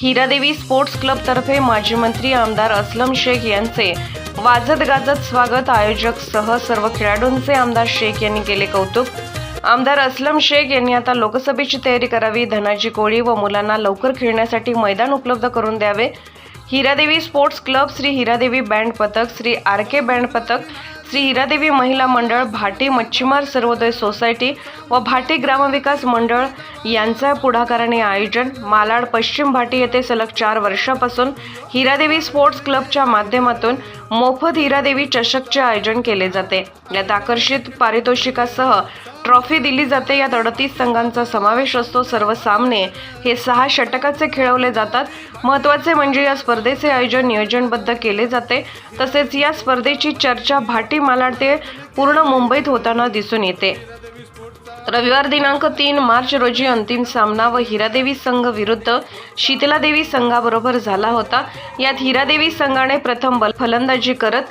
Hira Devi sports क्लबतर्फे माजी मंत्री आमदार असलम शेख यांचे वाजत गाजत स्वागत. आयोजक सह सर्व खेळाडूंचे आमदार शेख यांनी केले कौतुक. आमदार असलम शेख यांनी आता लोकसभेची तयारी करावी. धनाजी कोळी व मुलांना लवकर खेळण्यासाठी मैदान उपलब्ध करून द्यावे. Hiradevi sports club Shri Hiradevi band पथक श्री आर के बँड पथक श्री हिरादेवी महिला मंडळ भाटी मच्छीमार सर्वोदय सोसायटी व भाटी ग्रामविकास मंडळ यांच्या पुढाकाराने आयोजन. मालाड पश्चिम भाटी येथे सलग चार वर्षापासून हिरादेवी स्पोर्ट्स क्लबच्या माध्यमातून मोफत हिरादेवी चषकचे आयोजन केले जाते. यात आकर्षित पारितोषिकासह ट्रॉफी दिली जाते. यात अडतीस संघांचा समावेश असतो. सर्व सामने हे सहा षटकाचे खेळवले जातात. महत्त्वाचे म्हणजे या स्पर्धेचे आयोजन नियोजनबद्ध केले जाते. तसेच या स्पर्धेची चर्चा भाटी मालाडते पूर्ण मुंबईत होताना दिसून येते. रविवार दिनांक तीन मार्च रोजी अंतिम सामना व हिरादेवी संघ विरुद्ध शीतलादेवी संघाबरोबर झाला होता. यात हिरादेवी संघाने प्रथम बल फलंदाजी करत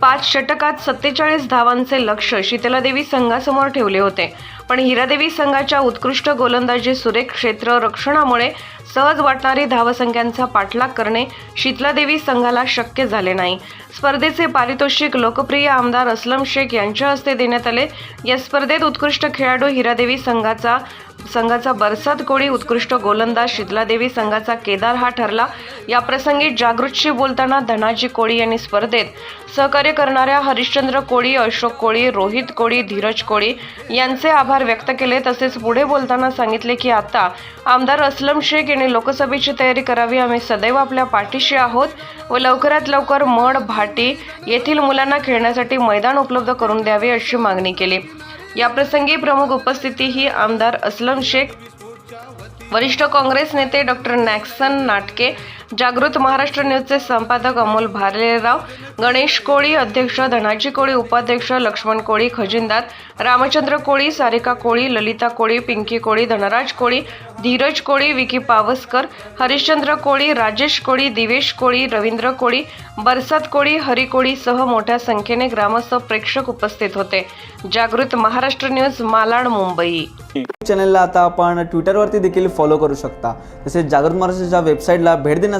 पाच षटकात सत्तेचाळीस धावांचे लक्ष शीतलादेवी संघासमोर ठेवले होते. पण हिरादेवी संघाच्या उत्कृष्ट गोलंदाजी सुरेख क्षेत्र रक्षणामुळे सहज वाटणारी धावसंख्यांचा पाठलाग करणे शीतलादेवी संघाला शक्य झाले नाही. स्पर्धेचे पारितोषिक लोकप्रिय आमदार असलम शेख यांच्या हस्ते देण्यात आले. या स्पर्धेत उत्कृष्ट खेळाडू हिरादेवी संघाचा संघाचा बरसात कोळी उत्कृष्ट गोलंदाज शीतलादेवी संघाचा केदार हा ठरला. या प्रसंगी जागृतशी बोलताना धनाजी कोळी यांनी स्पर्धेत सहकार्य करणाऱ्या हरिश्चंद्र कोळी अशोक कोळी रोहित कोळी धीरज कोळी यांचे आभार व्यक्त केले. तसेच पुढे बोलताना सांगितले की आता आमदार असलम शेख यांनी लोकसभेची तयारी करावी. आम्ही सदैव आपल्या पाठीशी आहोत व लवकरात लवकर मड भाटी येथील मुलांना खेळण्यासाठी मैदान उपलब्ध करून द्यावे अशी मागणी केली. याप्रसंगी प्रमुख उपस्थिती ही आमदार असलम शेख वरिष्ठ काँग्रेस नेते डॉक्टर नॅक्सन नाटके जागृत महाराष्ट्र न्यूजचे संपादक अमोल भालेराव गणेश कोळी अध्यक्ष धनाजी कोळी उपाध्यक्ष लक्ष्मण कोळी खजिनदार रामचंद्र कोळी सारिका कोळी ललिता कोळी पिंकी कोळी धनराज कोळी धीरज कोळी विकी पावसकर हरिश्चंद्र कोळी राजेश कोळी दिवेश कोळी रवींद्र कोळी बरसात कोळी हरी कोळीसह मोठ्या संख्येने ग्रामस्थ प्रेक्षक उपस्थित होते. जागृत महाराष्ट्र न्यूज मालाड मुंबई. चॅनलला आता आपण ट्विटरवरती देखील फॉलो करू शकता. तसेच जागृत महाराष्ट्राच्या वेबसाईटला भेट देण्यासाठी